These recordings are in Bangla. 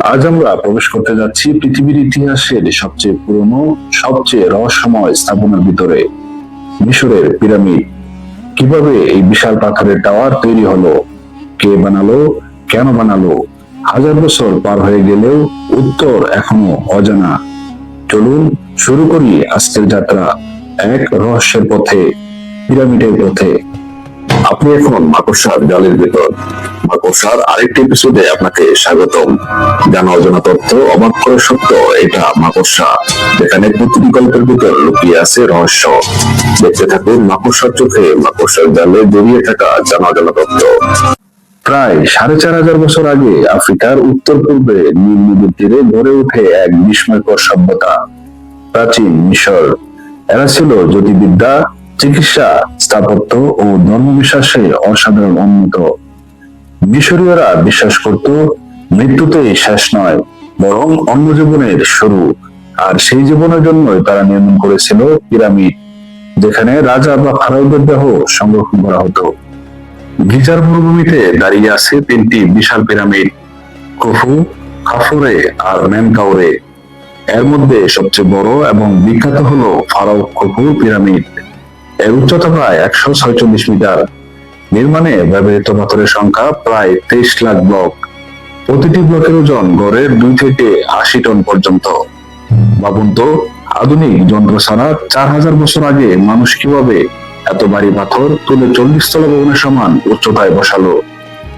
আজ আমরা প্রবেশ করতে যাচ্ছি পৃথিবীর ইতিহাসের সবচেয়ে পুরনো, সবচেয়ে রহস্যময় স্থাপনার ভিতরে, মিশরের পিরামিড। কীভাবে এই বিশাল পাথরের টাওয়ার তৈরি হলো? কে বানালো? কেন বানালো? হাজার বছর পার হয়ে গেলেও উত্তর এখনও অজানা। চলুন শুরু করি আজকের যাত্রা এক রহস্যের পথে, পিরামিডের পথে। আপনি এখন মাকড়সার জালের ভেতর। মাকড়সার আরেকটি এপিসোডে আপনাকে স্বাগতম। জানা অজানা তথ্য অবাক করে সত্য, এটা মাকড়সা। যেখানে প্রতিটি গল্পের ভিতর লুকিয়ে আছে রহস্য। দেখতে থাকুন মাকড়সার চোখে মাকড়সার জালে জড়িয়ে থাকা জানা অজানা তথ্য প্রায় সাড়ে চার হাজার বছর আগে আফ্রিকার উত্তর পূর্বে নীল নদীর তীরে গড়ে ওঠে এক বিস্ময়কর সভ্যতা। প্রাচীন মিশর। এরা ছিল জ্যোতির্বিদ্যা চিকিৎসা, স্থাপত্য ও ধর্ম বিশ্বাসে অসাধারণ উন্নত মিশরীয়রা বিশ্বাস করত মৃত্যুতেই শেষ নয়, বরং অন্য জীবনের শুরু। আর সেই জীবনের জন্যই তারা নির্মাণ করেছিল পিরামিড, যেখানে রাজা বা ফারাউদের দেহ সংরক্ষণ করা হতো। গিজার মরুভূমিতে দাঁড়িয়ে আছে তিনটি বিশাল পিরামিড, কফু, কাফরে আর ম্যানকাউরে এর মধ্যে সবচেয়ে বড় এবং বিখ্যাত হলো ফারাও কফু পিরামিড। এর উচ্চতা প্রায় একশো ছয়চল্লিশ মিটার। নির্মাণে ব্যবহৃত পাথরের সংখ্যা প্রায় তেইশ লাখ ব্লক। প্রতিটি ব্লকের ওজন গড়ের দুই থেকে আশি টন পর্যন্ত। ভাবুন তো, আধুনিক যন্ত্র ছাড়া চার হাজার বছর আগে মানুষ কীভাবে এত ভারী পাথর তুলে চল্লিশ তলা ভবনের সমান উচ্চতায় বসালো?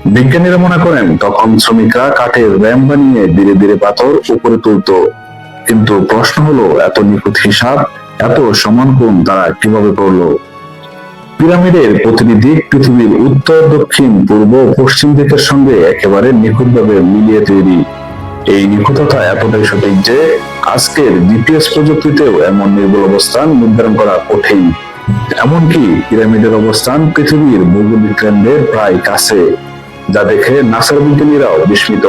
বিজ্ঞানীরা মনে করেন, তখন শ্রমিকরা কাঠের র্যাম বানিয়ে ধীরে ধীরে পাথর উপরে তুলতো। কিন্তু প্রশ্ন হলো, এত নিখুঁত হিসাব এত সমান কোণ তারা কীভাবে করল পিরামিডের প্রতিটি দিক পৃথিবীর উত্তর, দক্ষিণ, পূর্ব, পশ্চিম দিকের সঙ্গে একেবারে নিখুঁতভাবে মিলিয়ে তৈরি। এই নিখুঁততা এতটাই সঠিক যে আজকের জিপিএস প্রযুক্তিতেও এমন নির্ভুল অবস্থান নির্ধারণ করা কঠিন। এমনকি পিরামিডের অবস্থান পৃথিবীর ভৌগোলিক কেন্দ্রের প্রায় কাছে, যা দেখে নাসার বিজ্ঞানীরাও বিস্মিত।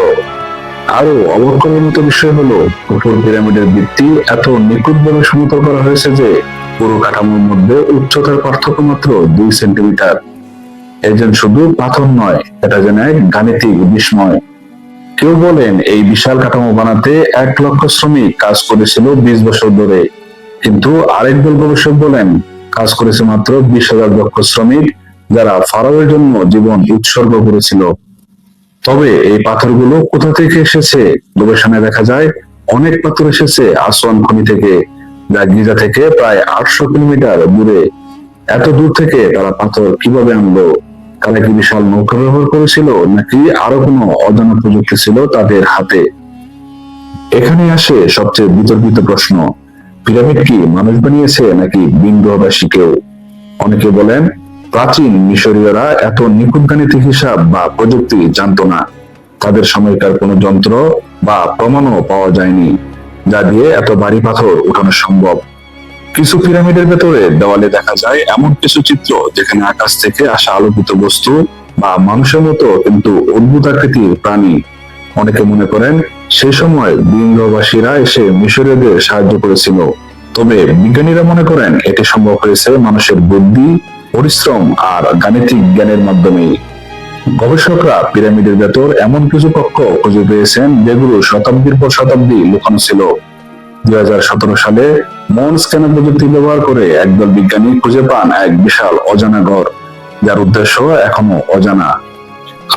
আরও অবাক বিষয় হলো কুফুর পিরামিডের ভিত্তি এত নিখুঁতভাবে সমতল করা হয়েছে যে পুরো কাঠামোর মধ্যে উচ্চতার পার্থক্য মাত্র দুই সেন্টিমিটার। এজন শুধু পাথর নয়, এটা যেন এক গাণিতিক বিস্ময়। কেউ বলেন এই বিশাল কাঠামো বানাতে এক লক্ষ শ্রমিক কাজ করেছিল বিশ বছর ধরে। কিন্তু আরেক দল গবেষক বলেন, কাজ করেছে মাত্র বিশ হাজার লক্ষ শ্রমিক যারা ফারাওয়ের জন্য জীবন উৎসর্গ করেছিল। তবে এই পাথরগুলো কোথা থেকে এসেছে গবেষণায় দেখা যায় অনেক পাথর এসেছে আসওয়ান খনি থেকে গিজা থেকে প্রায় আটশো কিলোমিটার দূরে। এত দূর থেকে তারা পাথর কীভাবে আনলো? তারা কি বিশাল নৌকা ব্যবহার করেছিল? নাকি আরও কোনো অজানা প্রযুক্তি ছিল তাদের হাতে? এখানে আসে সবচেয়ে বিতর্কিত প্রশ্ন। পিরামিড কি মানুষ বানিয়েছে নাকি বিংগ্রহবাসী কেউ? অনেকে বলেন প্রাচীন মিশরীয়রা এত নিখুঁত গাণিতিক হিসাব বা প্রযুক্তি জানতো না। তাদের সময়কার কোনো যন্ত্র বা প্রমাণও পাওয়া যায়নি, যা দিয়ে এত ভারী পাথর উঠানো সম্ভব। কিছু পিরামিডের ভেতরে দেওয়ালে দেখা যায় এমন কিছু চিত্র যেখানে আকাশ থেকে আসা আলোকিত বস্তু বা মানুষের মতো কিন্তু অদ্ভুত আকৃতির প্রাণী। অনেকে মনে করেন সেই সময় বিংগ্রহবাসীরা এসে মিশরীয়দের সাহায্য করেছিল, তবে বিজ্ঞানীরা মনে করেন এটি সম্ভব হয়েছে মানুষের বুদ্ধি পরিশ্রম আর গাণিতিক জ্ঞানের মাধ্যমে। গবেষকরা পিরামিডের ভেতর এমন কিছু কক্ষ খুঁজে পেয়েছেন যেগুলো শতাব্দীর পর শতাব্দী লুকানো ছিল। দুই সালে মন স্ক্যানার প্রযুক্তি ব্যবহার করে একদল বিজ্ঞানী খুঁজে পান এক বিশাল অজানা ঘর, যার উদ্দেশ্য এখনও অজানা।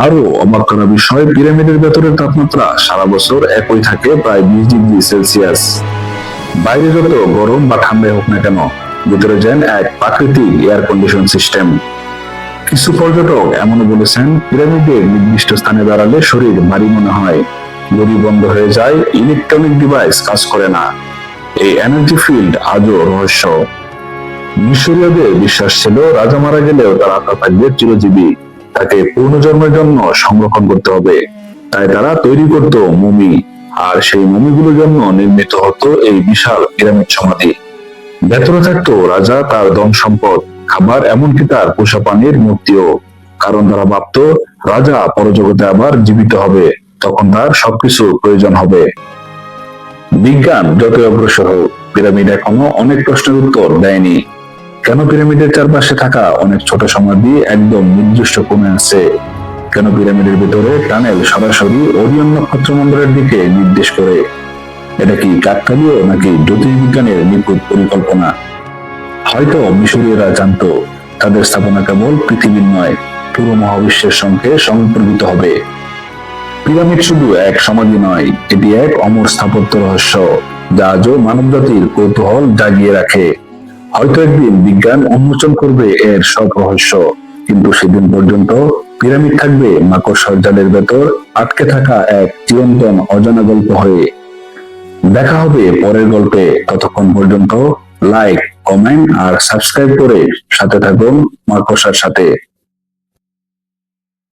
আরও অবাক করা বিষয়, পিরামিডের ভেতরের তাপমাত্রা সারা বছর একই থাকে প্রায় বিশ ডিগ্রি সেলসিয়াস। বাইরে যত গরম বা ঠান্ডাই হোক না কেন ভিতরে যেন এক প্রাকৃতিক এয়ার কন্ডিশন সিস্টেম কিছু পর্যটক এমনও বলেছেন পিরামিডের নির্দিষ্ট স্থানে দাঁড়ালে শরীর ভারী মনে হয়। গড়ি বন্ধ হয়ে যায় ইলেকট্রনিক ডিভাইস কাজ করে না। এই এনার্জি ফিল্ড আজও রহস্য। মিশরীয়দের বিশ্বাস ছিল, রাজা মারা গেলেও তার আত্মা থাকবে চিরজীবী। তাকে পুনর্জন্মের জন্য সংরক্ষণ করতে হবে। তাই তারা তৈরি করত মমি। আর সেই মমিগুলোর জন্য নির্মিত হতো এই বিশাল পিরামিড সমাধি। ভেতরে থাকতো রাজা তার ধন সম্পদ, খাবার, এমনকি তার পোষা পানির মূর্তিও। কারণ তারা ভাবতো, রাজা পরজগতে আবার জীবিত হবে, তখন তার সবকিছু প্রয়োজন হবে। বিজ্ঞান যতই অগ্রসর হোক, পিরামিড এখনও অনেক প্রশ্নের উত্তর দেয়নি। কেন পিরামিডের চারপাশে থাকা অনেক ছোট সমাধি একদম নির্দিষ্ট কমে আছে? কেন পিরামিডের ভিতরে টানেল সরাসরি ওরিয়ন নক্ষত্র মন্ডলের দিকে নির্দেশ করে? এটা কি কাকতালীয় নাকি জ্যোতির্বিজ্ঞানের নিখুঁত পরিকল্পনা? হয়তো মিশরীয়রা জানতো, তাদের স্থাপনা কেবল পৃথিবীর নয়, পুরো মহাবিশ্বের সঙ্গে সম্পর্কিত হবে। পিরামিড শুধু এক সমাধি নয়, এটি এক অমর স্থাপত্য রহস্য, যা আজও মানব জাতির কৌতূহল জাগিয়ে রাখে। হয়তো একদিন বিজ্ঞান উন্মোচন করবে এর সব রহস্য, কিন্তু সেদিন পর্যন্ত পিরামিড থাকবে মাকড় জালের ভেতর আটকে থাকা এক চিরন্তন অজানা গল্প হয়ে। দেখা হবে পরের গল্পে। ততক্ষণ পর্যন্ত লাইক কমেন্ট আর সাবস্ক্রাইব করে সাথে থাকুন মার্কসার সাথে।